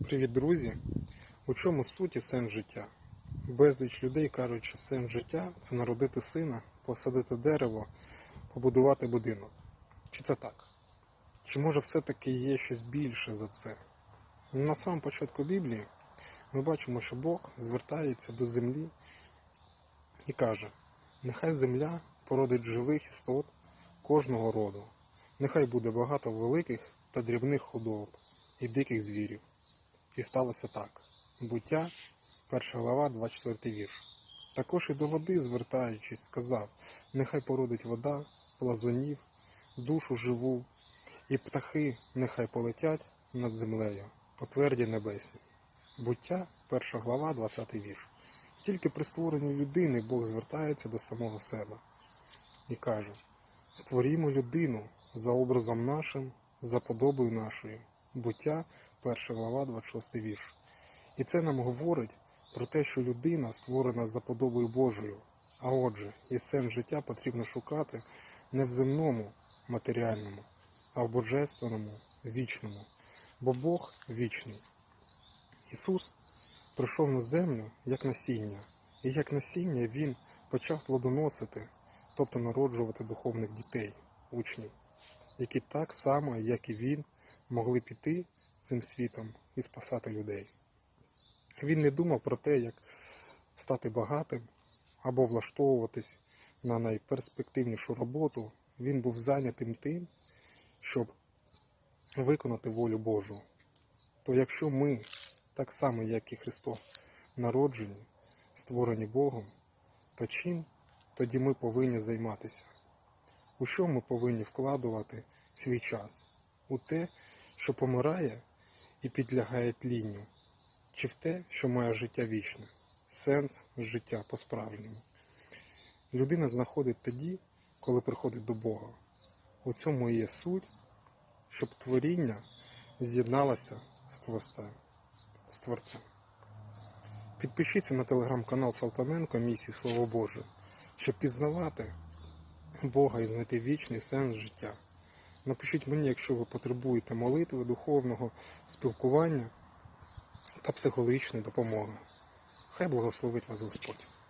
Привіт, друзі! У чому суть і сенс життя? Безліч людей кажуть, що сенс життя це народити сина, посадити дерево, побудувати будинок. Чи це так? Чи може все-таки є щось більше за це? На самому початку Біблії ми бачимо, що Бог звертається до землі і каже: Нехай земля породить живих істот кожного роду, нехай буде багато великих та дрібних худоб і диких звірів. І сталося так. Буття, 1 глава, 24 вірш. Також і до води, звертаючись, сказав: Нехай породить вода, плазунів, душу живу, і птахи нехай полетять над землею, по тверді небесні. Буття, 1 глава, 20 вірш. Тільки при створенні людини Бог звертається до самого себе і каже: Створімо людину за образом нашим, за подобою нашою. Буття, 1 глава, 26 вірш. І це нам говорить про те, що людина створена за подобою Божою. А отже, і сенс життя потрібно шукати не в земному, матеріальному, а в божественному, вічному. Бо Бог вічний. Ісус прийшов на землю як насіння, і як насіння Він почав плодоносити, тобто народжувати духовних дітей, учнів, які так само, як і він, могли піти цим світом і спасати людей. Він не думав про те, як стати багатим або влаштовуватись на найперспективнішу роботу. Він був зайнятим тим, щоб виконати волю Божу. То якщо ми, так само як і Христос, народжені, створені Богом, то чим тоді ми повинні займатися? У що ми повинні вкладувати свій час? У те, що помирає і підлягає тлінню, чи в те, що має життя вічне, сенс життя по-справжньому. Людина знаходить тоді, коли приходить до Бога. У цьому і є суть, щоб творіння з'єдналося з Творцем. з Творцем. Підпишіться на телеграм-канал Салтаненко місії Слово Боже, щоб пізнавати Бога і знайти вічний сенс життя. Напишіть мені, якщо ви потребуєте молитви, духовного спілкування та психологічної допомоги. Хай благословить вас Господь.